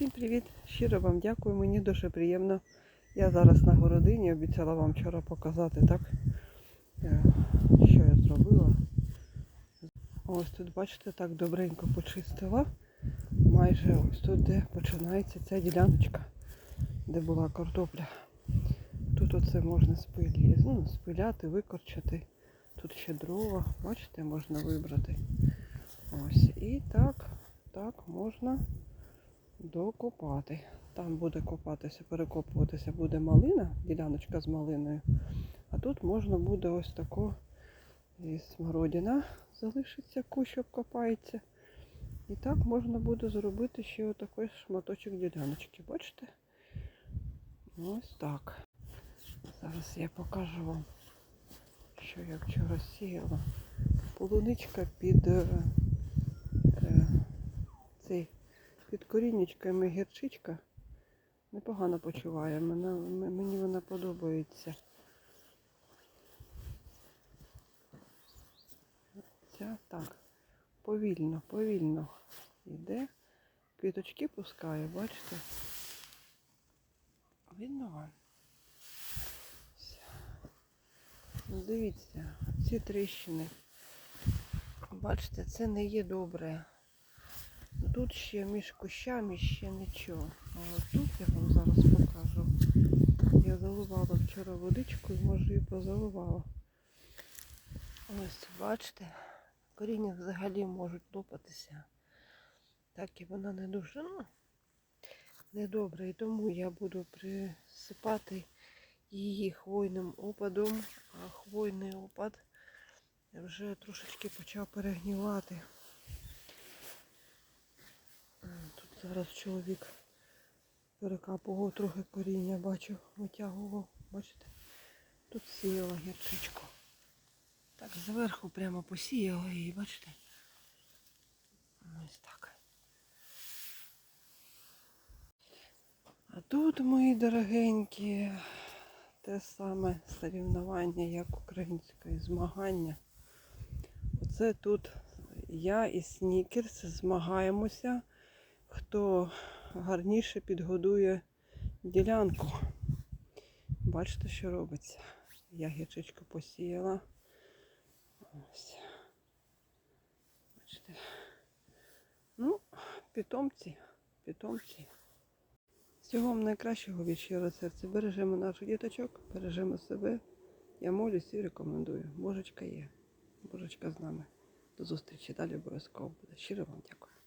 Всім привіт! Щиро вам дякую, мені дуже приємно. Я зараз на городині, обіцяла вам вчора показати, так? е, Що я зробила. Ось тут, бачите, так добренько почистила. Майже ось тут, де починається ця діляночка, де була картопля. Тут оце можна спилі, ну, спиляти, викорчати. Тут ще дрова, бачите, можна вибрати. Ось. І так, так можна докопати. Там буде копатися, перекопуватися буде малина, діляночка з малиною. А тут можна буде ось тако і смородина залишиться, кущ обкопається. І так можна буде зробити ще отакий шматочок діляночки. Бачите? Ось так. Зараз я покажу вам, що я вчора сіяла. Полуничка під під коріннячками гірчичка непогано почуває. Мене, мені вона подобається. Ця так, повільно, повільно йде. Квіточки пускає, бачите? Видно вам? Ну, Дивіться, ці тріщини. Бачите, це не є добре. Тут ще між кущами ще нічого. А от тут я вам зараз покажу. Я заливала вчора водичкою, може і позаливала. Ось, бачите, коріння взагалі можуть лопатися. Так і вона не дуже ну, недобра. І тому я буду присипати її хвойним опадом, а хвойний опад вже трошечки почав перегнівати. Тут зараз чоловік перекапував трохи коріння, бачу, витягував, бачите? Тут сіяла гірчичку. Так, зверху прямо посіяла її, бачите? Ось так. А тут, мої дорогенькі, те саме соревнування, як українське змагання. Оце тут я і Снікерс змагаємося, хто гарніше підгодує ділянку. Бачите, що робиться. Я гірчичку посіяла. Ось. Бачите. Ну, питомці, питомці. Всього вам найкращого від щирого серця. Бережемо наших діточок, бережемо себе. Я молюсь і рекомендую. Божечка є. Божечка з нами. До зустрічі. Далі обов'язково буде. Щиро вам дякую.